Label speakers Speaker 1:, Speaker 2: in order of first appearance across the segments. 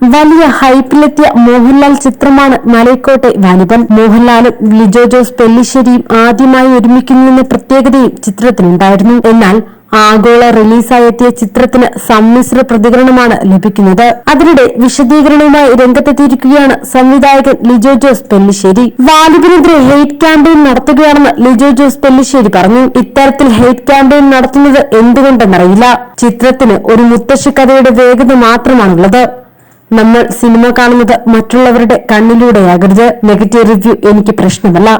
Speaker 1: വലിയ ഹൈപ്പിലെത്തിയ മോഹൻലാൽ ചിത്രമാണ് മലയ്ക്കോട്ടെ വാലിബൻ മോഹൻലാലും ലിജോ ജോസ് പെല്ലിശ്ശേരിയും ആദ്യമായി ഒരുമിക്കുന്നുവെന്ന പ്രത്യേകതയും ചിത്രത്തിനുണ്ടായിരുന്നു എന്നാൽ ആഗോള റിലീസായി എത്തിയ ചിത്രത്തിന് സമ്മിശ്ര പ്രതികരണമാണ് ലഭിക്കുന്നത്. അതിനിടെ വിശദീകരണവുമായി രംഗത്തെത്തിയിരിക്കുകയാണ് സംവിധായകൻ ലിജോ ജോസ് പെല്ലിശ്ശേരി. വാലിബിനെതിരെ ഹെയ്റ്റ് ക്യാമ്പയിൻ നടത്തുകയാണെന്ന് ലിജോ ജോസ് പെല്ലിശ്ശേരി പറഞ്ഞു. ഇത്തരത്തിൽ ഹെയ്റ്റ് ക്യാമ്പയിൻ നടത്തുന്നത് എന്തുകൊണ്ടെന്നറിയില്ല. ചിത്രത്തിന് ഒരു മുത്തശ്ശി കഥയുടെ വേഗത മാത്രമാണുള്ളത്. നമ്മൾ സിനിമ കാണുന്നത് മറ്റുള്ളവരുടെ കണ്ണിലൂടെയാകരുത് നെഗറ്റീവ് റിവ്യൂ എനിക്ക് പ്രശ്നമല്ല.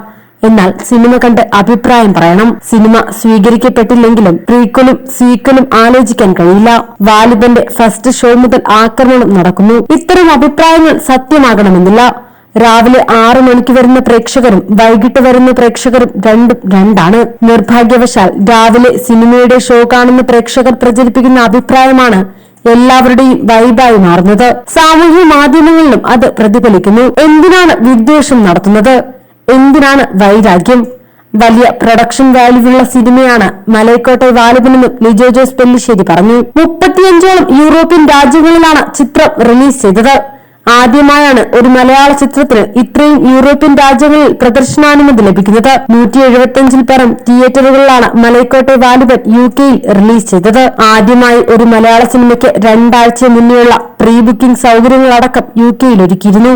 Speaker 1: എന്നാൽ സിനിമ കണ്ട് അഭിപ്രായം പറയണം. സിനിമ സ്വീകരിക്കപ്പെട്ടില്ലെങ്കിലും പ്രീക്വലും സീക്വലും ആലോചിക്കാൻ കഴിയില്ല. വാലിബന്റെ ഫസ്റ്റ് ഷോ മുതൽ ആക്രമണം നടക്കുന്നു. ഇത്തരം അഭിപ്രായങ്ങൾ സത്യമാകണമെന്നില്ല. രാവിലെ ആറു മണിക്ക് വരുന്ന പ്രേക്ഷകരും വൈകിട്ട് വരുന്ന പ്രേക്ഷകരും രണ്ടും രണ്ടാണ്. നിർഭാഗ്യവശാൽ രാവിലെ സിനിമയുടെ ഷോ കാണുന്ന പ്രേക്ഷകർ പ്രചരിപ്പിക്കുന്ന അഭിപ്രായമാണ് എല്ലാവരുടെയും വൈബായി മാറുന്നത്. സാമൂഹ്യ മാധ്യമങ്ങളിലും അത് പ്രതിഫലിക്കുന്നു. എന്തിനാണ് വിദ്വേഷം നടത്തുന്നത്? എന്തിനാണ് വൈരാഗ്യം? വലിയ പ്രൊഡക്ഷൻ വാല്യൂവുള്ള സിനിമയാണ് മലയക്കോട്ടെ വാലിബനെന്നും ലിജോ ജോസ് പെല്ലിശ്ശേരി പറഞ്ഞു. മുപ്പത്തിയഞ്ചോളം യൂറോപ്യൻ രാജ്യങ്ങളിലാണ് ചിത്രം റിലീസ് ചെയ്തത്. ആദ്യമായാണ് ഒരു മലയാള ചിത്രത്തിന് ഇത്രയും യൂറോപ്യൻ രാജ്യങ്ങളിൽ പ്രദർശനാനുമതി ലഭിക്കുന്നത്. നൂറ്റി എഴുപത്തിയഞ്ചിൽ പരം തിയേറ്ററുകളിലാണ് മലൈക്കോട്ടെ വാലിബൻ യു കെയിൽ റിലീസ് ചെയ്തത്. ആദ്യമായി ഒരു മലയാള സിനിമയ്ക്ക് രണ്ടാഴ്ച മുന്നേയുള്ള പ്രീ ബുക്കിംഗ് സൗകര്യങ്ങളടക്കം യു കെയിൽ ഒരുക്കിയിരുന്നു.